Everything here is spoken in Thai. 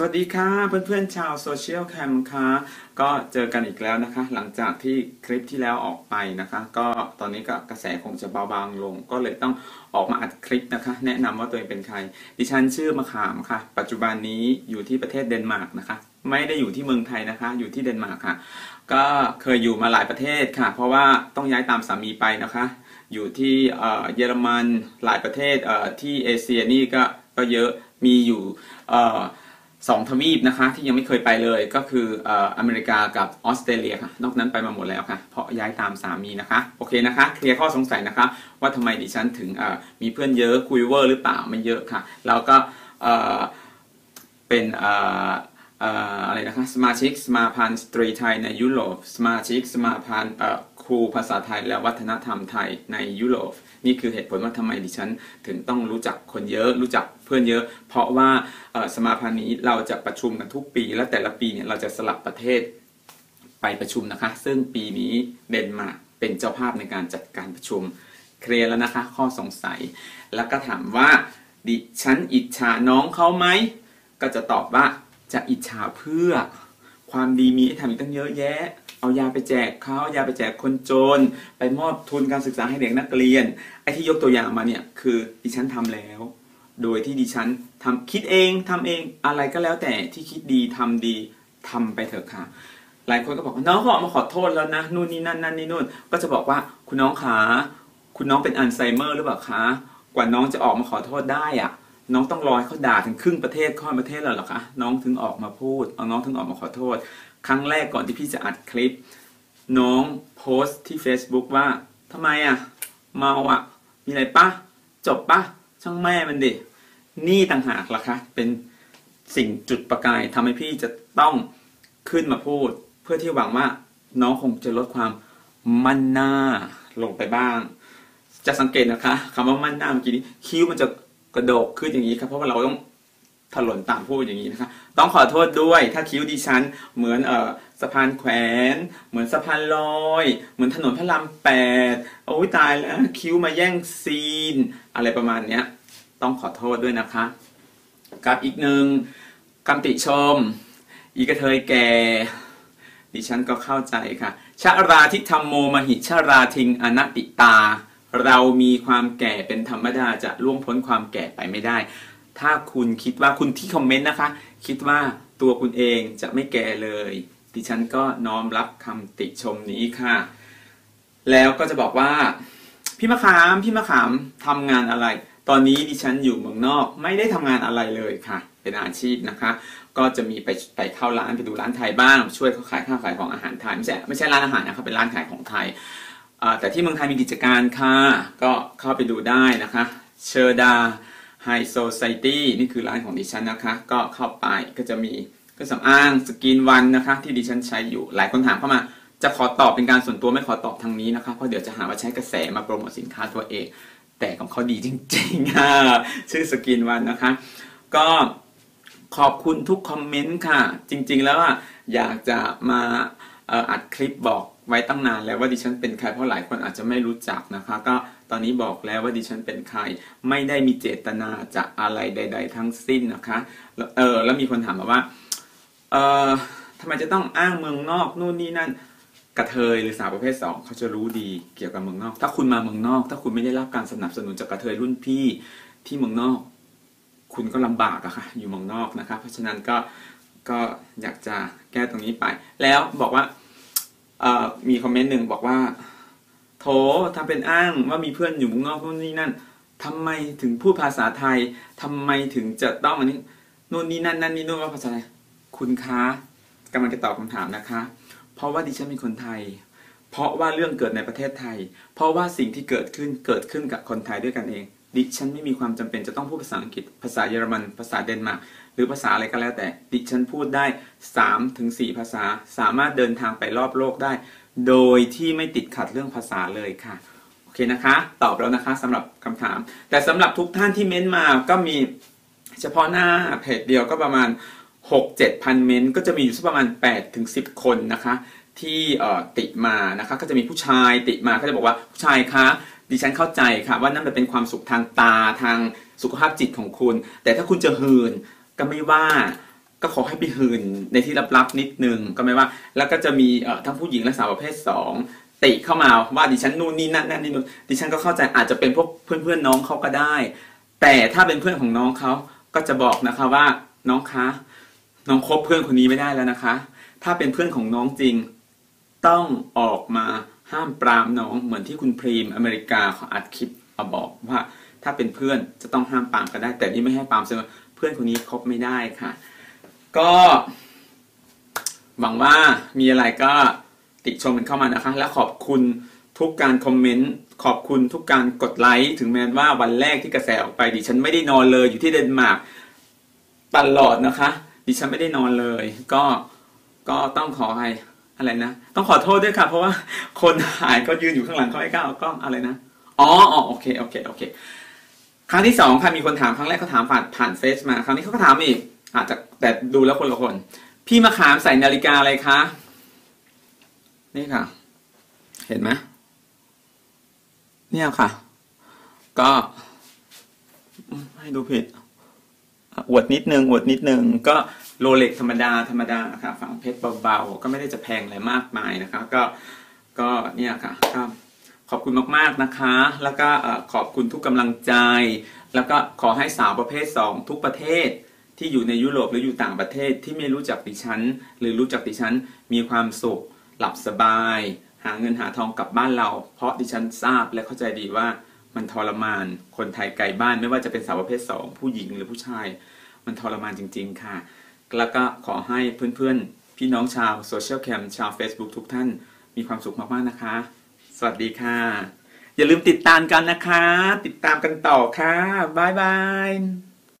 สวัสดีค่ะเพื่อนๆชาวโซเชียลแคมค่ะก็เจอกันอีกแล้วนะคะ หลังจากที่คลิปที่แล้วออกไปนะคะ ก็ตอนนี้ก็กระแสคงจะเบาบางลง ก็เลยต้องออกมาอัดคลิปนะคะ แนะนำว่าตัวเองเป็นใคร ดิฉันชื่อมะขามค่ะ ปัจจุบันนี้อยู่ที่ประเทศเดนมาร์กนะคะ ไม่ได้อยู่ที่เมืองไทยนะคะ อยู่ที่เดนมาร์กค่ะ ก็เคยอยู่มาหลายประเทศค่ะ เพราะว่าต้องย้ายตามสามีไปนะคะ อยู่ที่เยอรมันหลายประเทศที่เอเชียนี่ก็ก็เยอะมีอยู่ สองทวีปนะคะที่ยังไม่เคยไปเลยก็คืออเมริกากับออสเตรเลียค่ะนอกนั้นไปมาหมดแล้วค่ะ เพราะย้ายตามสามีนะคะโอเคนะคะเคลียร์ข้อสงสัยนะคะ ว่าทำไมดิฉันถึงมีเพื่อนเยอะคุยเวอร์หรือเปล่าไม่เยอะค่ะแล้วก็เป็นอะไรนะคะสมาชิกสมาพันธ์สตรีไทยในยุโรปสมาชิกสมาพันธ์ ครูภาษาไทยและวัฒนธรรมไทยในยุโรป นี่คือเหตุผลว่าทำไมดิฉัน ถึงต้องรู้จักคนเยอะ รู้จักเพื่อนเยอะ เพราะว่าสมาพันธ์นี้เราจะประชุมกันทุกปี และแต่ละปีเนี่ยเราจะสลับประเทศไปประชุมนะคะ ซึ่งปีนี้เดนมาร์กเป็นเจ้าภาพในการจัดการประชุมเคลียร์แล้วนะคะ ข้อสงสัย แล้วก็ถามว่า ดิฉันอิจฉาน้องเขาไหมก็จะตอบว่าจะอิจฉาเพื่อ ความดีมีให้ทำอีกตั้งเยอะแยะ เอายาไปแจกเขายาไปแจกคนจน ไปมอบทุนการศึกษาให้เด็กนักเรียน ไอ้ที่ยกตัวอย่างมาเนี่ยคือดิฉันทำแล้ว โดยที่ดิฉันทำคิดเองทำเองอะไรก็แล้วแต่ที่คิดดีทำดีทำไปเถอะค่ะ หลายคนก็บอกว่าน้องเขาออกมาขอโทษแล้วนะนู่นนี่นั่นนั่นนี่นู่น ก็จะบอกว่าคุณน้องขาคุณน้องเป็นอัลไซเมอร์หรือเปล่าคะกว่าน้องจะออกมาขอโทษได้อะน้องต้องรอให้เขาด่าถึงครึ่งประเทศข้อประเทศแล้วหรอคะน้องถึงออกมาพูดเอาน้องถึงออกมาขอโทษ ครั้งแรกก่อนที่พี่จะอัดคลิป น้องโพสต์ที่ Facebook ว่าทำไมอะ เมาอะ มีอะไรปะจบปะช่างแม่มันดินี่ต่างหากล่ะคะ เป็นสิ่งจุดประกายทำให้พี่จะต้องขึ้นมาพูด เพื่อที่หวังว่าน้องคงจะลดความมั่นหน้าลงไปบ้าง จะสังเกตนะคะคำว่ามั่นหน้าเมื่อกี้นี้คิ้วมันจะกระโดกขึ้นอย่างนี้ครับเพราะว่าเราต้อง ถลนตามพูดอย่างนี้นะครับต้องขอโทษด้วยถ้าคิ้วดิฉัน เหมือนเออสะพานแขวน เหมือนสะพานลอย เหมือนถนนพระรามแปดโอ้ยตายแล้วคิ้วมาแย่งซีน อะไรประมาณเนี้ย ต้องขอโทษด้วยนะคะ กับอีกหนึ่งคำติชม อีกระเทยแก่ดิฉันก็เข้าใจค่ะชาราทิธรรมโมมหิชาราทิง อนติตา เรามีความแก่เป็นธรรมดาจะล่วงพ้นความแก่ไปไม่ได้ ถ้าคุณคิดว่าคุณที่คอมเมนต์นะคะ คิดว่าตัวคุณเองจะไม่แก่เลย ดิฉันก็น้อมรับคำติชมนี้ค่ะ แล้วก็จะบอกว่า พี่มะขาม พี่มะขามทำงานอะไร ตอนนี้ดิฉันอยู่เมืองนอกไม่ได้ทำงานอะไรเลยค่ะ เป็นอาชีพนะคะ ก็จะมีไปไปเข้าร้านไปดูร้านไทยบ้าง ช่วยเขาขายข้าวขายของอาหารไทยไม่ใช่ไม่ใช่ร้านอาหารนะครับเป็นร้านขายของไทยแต่ที่เมืองไทยมีกิจการค่ะ ก็เข้าไปดูได้นะคะ เชอร์ดา ไฮโซไซตี้นี่คือร้านของดิฉันนะคะ ก็เข้าไปก็จะมีเครื่องสำอางสกินวันนะคะ ที่ดิฉันใช้อยู่หลายคนถามเข้ามาจะขอตอบเป็นการส่วนตัวไม่ขอตอบทางนี้นะคะเพราะเดี๋ยวจะหาว่าใช้กระแสมาโปรโมทสินค้าตัวเอง แต่ของเขาดีจริงๆค่ะชื่อสกินวันนะคะ ก็ขอบคุณทุกคอมเมนต์ค่ะ จริง ๆ แล้วอยากจะมาอัดคลิปบอกไว้ตั้งนานแล้วว่าดิฉันเป็นใครเพราะหลายคนอาจจะไม่รู้จักนะคะ ก็ ตอนนี้บอกแล้วว่าดิฉันเป็นใคร ไม่ได้มีเจตนาจะอะไรใด ๆ ทั้งสิ้นนะคะเออแล้วมีคนถามมาว่าเออทำไมจะต้องอ้างเมืองนอกนู่นนี่นั่นกระเทยหรือสาวประเภทสองเขาจะรู้ดีเกี่ยวกับเมืองนอก ถ้าคุณมาเมืองนอก ถ้าคุณไม่ได้รับการสนับสนุนจากกระเทยรุ่นพี่ที่เมืองนอก คุณก็ลำบากอะค่ะ อยู่เมืองนอกนะคะ เพราะฉะนั้นก็ก็อยากจะแก้ตรงนี้ไป แล้วบอกว่ามีคอมเมนต์หนึ่งบอกว่า โถทำเป็นอ้างว่ามีเพื่อนอยู่มุงนอกนู่นนี่นั่นทำไมถึงพูดภาษาไทยทำไมถึงจะต้องอันนี้นู่นนี่นั่นนั่นนี่นู่นว่าภาษาอะไรคุณคะกำลังจะตอบคำถามนะคะ เพราะว่าดิฉันเป็นคนไทย เพราะว่าเรื่องเกิดในประเทศไทย เพราะว่าสิ่งที่เกิดขึ้นเกิดขึ้นกับคนไทยด้วยกันเอง ดิฉันไม่มีความจำเป็นจะต้องพูดภาษาอังกฤษ ภาษาเยอรมัน ภาษาเดนมาร์ก รือภาษาอะไรก็แล้วแต่ ดิฉันพูดได้3ถึง4ภาษา สามารถเดินทางไปรอบโลกได้ โดยที่ไม่ติดขัดเรื่องภาษาเลยค่ะ โอเคนะคะ ตอบแล้วนะคะสำหรับคำถาม แต่สำหรับทุกท่านที่เม้นมาก็มีเฉพาะหน้าเพจเดียวก็ประมาณ 6-7พันเม้นก็จะมีอยู่สักประมาณ8ถึง10 คนนะคะ ที่ติมานะคะ ก็จะมีผู้ชายติมาก็จะบอกว่าผู้ชายคะดิฉันเข้าใจค่ะว่านั่นเป็นความสุขทางตาทางสุขภาพจิตของคุณ แต่ถ้าคุณจะหืน ก็ไม่ว่าก็ขอให้ไปหื่นในที่ลับๆนิดนึงก็ไม่ว่า แล้วก็จะมีเอ่อทั้งผู้หญิงและสาวประเภทสองติเข้ามาว่าดิฉันนู่นนี่นั่นนั่นนี่นู่นดิฉันก็เข้าใจอาจจะเป็นพวกเพื่อนๆน้องเขาก็ได้ แต่ถ้าเป็นเพื่อนของน้องเขาก็จะบอกนะคะว่าน้องคะน้องคบเพื่อนคนนี้ไม่ได้แล้วนะคะ ถ้าเป็นเพื่อนของน้องจริง ต้องออกมาห้ามปรามน้องเหมือนที่คุณพรีมอเมริกาเขาอัดคลิปมาบอกว่า ถ้าเป็นเพื่อนจะต้องห้ามปรามกันได้ แต่นี่ไม่ให้ปรามเสมอ เพื่อนคนนี้คบไม่ได้ค่ะ ก็หวังว่ามีอะไรก็ติชมกันเข้ามานะคะ และขอบคุณทุกการคอมเมนต์ขอบคุณทุกการกดไลค์ถึงแม้ว่าวันแรกที่กระแสออกไปดิฉันไม่ได้นอนเลยอยู่ที่เดนมาร์กตลอดนะคะ ดิฉันไม่ได้นอนเลย ก็ก็ต้องขอให้อะไรนะ ต้องขอโทษด้วยค่ะ เพราะว่าคนหายก็ยืนอยู่ข้างหลังเขาไม่กล้าเอากล้องอะไรนะอ๋ออ๋อโอเคโอเคโอเค ครั้งที่สองค่ะมีคนถามครั้งแรกเขาถามผ่านผ่านเฟซมา ครั้งนี้เขาก็ถามอีกอาจจะแต่ดูแล้วคนละคน พี่มะขามใส่นาฬิกาอะไรคะ นี่ค่ะ เห็นไหมเนี่ยค่ะ ก็ให้ดูผิดอะอวดนิดนึงอวดนิดนึงก็โรเล็กธรรมดาธรรมดาค่ะ ฝังเพชรเบาๆ ก็ไม่ได้จะแพงอะไรมากมายนะคะ ก็ก็เนี่ยค่ะก็ ขอบคุณมากๆนะคะ แล้วก็ขอบคุณทุกกำลังใจ แล้วก็ขอให้สาวประเภทสองทุกประเทศที่อยู่ในยุโรปหรืออยู่ต่างประเทศที่ไม่รู้จักดิฉัน หรือรู้จักดิฉันมีความสุข หลับสบาย หาเงินหาทองกลับบ้านเรา เพราะดิฉันทราบและเข้าใจดีว่ามันทรมาน คนไทยไกลบ้านไม่ว่าจะเป็นสาวประเภทสองผู้หญิงหรือผู้ชาย มันทรมานจริง ๆ ค่ะ แล้วก็ขอให้เพื่อนๆ พี่น้องชาวโซเชียลแคมชาว Facebook ทุกท่านมีความสุขมากๆนะคะ สวัสดีค่ะ อย่าลืมติดตามกันนะคะ ติดตามกันต่อค่ะ บ๊ายบาย